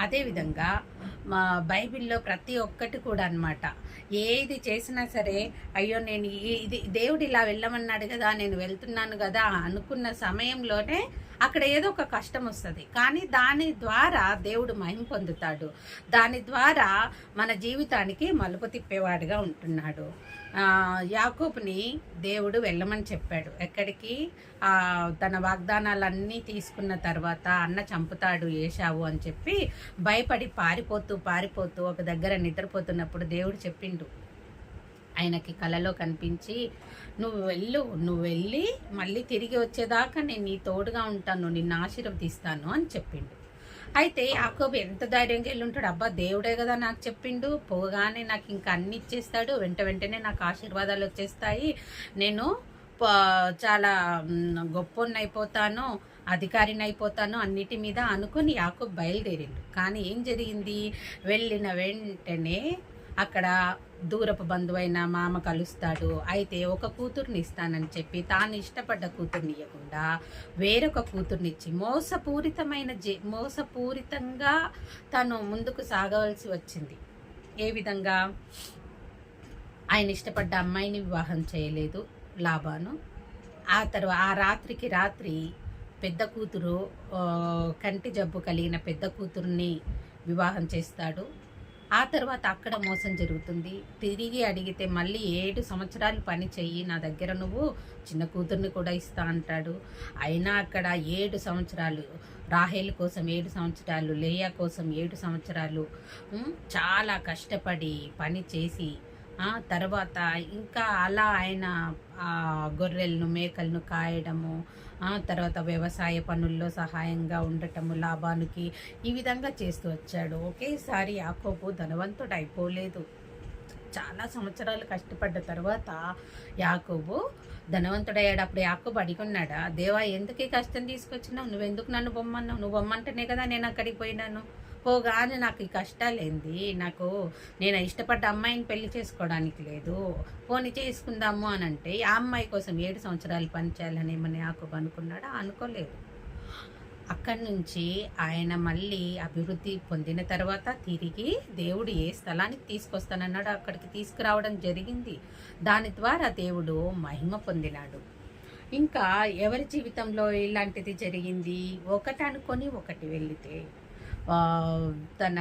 అదేవిధంగా మా బైబిల్లో ప్రతి ఒక్కటి కూడా అన్నమాట. ఏది చేసినా సరే అయ్యో నేను ఇది దేవుడు ఇలా వెళ్ళమన్నాడు కదా నేను వెళ్తున్నాను కదా అనుకున్న సమయంలోనే అక్కడ ఏదో ఒక కష్టం వస్తుంది. కానీ దాని ద్వారా దేవుడు మహిం పొందుతాడు. దాని ద్వారా మన జీవితానికి మలుపు తిప్పేవాడుగా ఉంటున్నాడు. యాకూబ్ని దేవుడు వెళ్ళమని చెప్పాడు. ఎక్కడికి? తన వాగ్దానాలన్నీ తీసుకున్న తర్వాత అన్న చంపుతాడు ఏషావు అని చెప్పి భయపడి పారిపోతూ పారిపోతూ ఒక దగ్గర నిద్రపోతున్నప్పుడు దేవుడు చెప్పిండు. ఆయనకి కలలో కనిపించి నువ్వు వెళ్ళు నువ్వు వెళ్ళి మళ్ళీ తిరిగి వచ్చేదాకా నేను నీ తోడుగా ఉంటాను నిన్ను ఆశీర్వదిస్తాను అని చెప్పిండు. అయితే యాకోబు ఎంత ధైర్యంగా వెళ్ళి ఉంటాడు అబ్బా దేవుడే కదా నాకు చెప్పిండు పోగానే నాకు ఇంకా అన్ని ఇచ్చేస్తాడు వెంట వెంటనే నాకు ఆశీర్వాదాలు వచ్చేస్తాయి నేను చాలా గొప్పని అయిపోతాను అధికారిని అయిపోతాను అన్నిటి మీద అనుకుని యాకోబు బయలుదేరిండు. కానీ ఏం జరిగింది? వెళ్ళిన వెంటనే అక్కడ దూరపు బంధువైన మామ కలుస్తాడు. అయితే ఒక కూతుర్ని ఇస్తానని చెప్పి తాను ఇష్టపడ్డ కూతుర్ని ఇవ్వకుండా వేరొక కూతుర్నిచ్చి మోసపూరితమైన జీ మోసపూరితంగా తను ముందుకు సాగవలసి వచ్చింది. ఏ విధంగా? ఆయన ఇష్టపడ్డ అమ్మాయిని వివాహం చేయలేదు లాభాను. ఆ తర్వాత ఆ రాత్రికి రాత్రి పెద్ద కూతురు కంటి జబ్బు కలిగిన పెద్ద కూతుర్ని వివాహం చేస్తాడు. ఆ తర్వాత అక్కడ మోసం జరుగుతుంది. తిరిగి అడిగితే మళ్ళీ ఏడు సంవత్సరాలు పని చెయ్యి నా దగ్గర నువ్వు చిన్న కూతుర్ని కూడా ఇస్తా అంటాడు. అయినా అక్కడ ఏడు సంవత్సరాలు రాహేల్ కోసం ఏడు సంవత్సరాలు లేయా కోసం ఏడు సంవత్సరాలు చాలా కష్టపడి పని చేసి తర్వాత ఇంకా అలా ఆయన ఆ గొర్రెలను మేకలను కాయడము తర్వాత వ్యవసాయ పనుల్లో సహాయంగా ఉండటము లాభానికి ఈ విధంగా చేస్తూ వచ్చాడు. ఒకేసారి యాకోబు ధనవంతుడు అయిపోలేదు. చాలా సంవత్సరాలు కష్టపడ్డ తర్వాత యాకోబు ధనవంతుడయ్యాడు. అప్పుడు యాకోబు అడిగున్నాడా దేవా ఎందుకు ఈ కష్టం తీసుకొచ్చినావు? నువ్వెందుకు నన్ను బొమ్మన్నావు? నువ్వు బొమ్మంటేనే కదా నేను అక్కడికి పోయినాను. పోగానే నాకు ఈ కష్టాలేంది. నాకు నేను ఇష్టపడ్డ అమ్మాయిని పెళ్ళి చేసుకోవడానికి లేదు. పోనీ చేసుకుందాము అని అంటే ఆ అమ్మాయి కోసం ఏడు సంవత్సరాలు పనిచేయాలని ఏమని ఆకు అనుకున్నాడా? అనుకోలేదు. అక్కడి నుంచి ఆయన మళ్ళీ అభివృద్ధి పొందిన తర్వాత తిరిగి దేవుడు ఏ స్థలానికి తీసుకొస్తానన్నాడు అక్కడికి తీసుకురావడం జరిగింది. దాని ద్వారా దేవుడు మహిమ పొందినాడు. ఇంకా ఎవరి జీవితంలో ఇలాంటిది జరిగింది? ఒకటి అనుకొని ఒకటి వెళితే ఆ, తన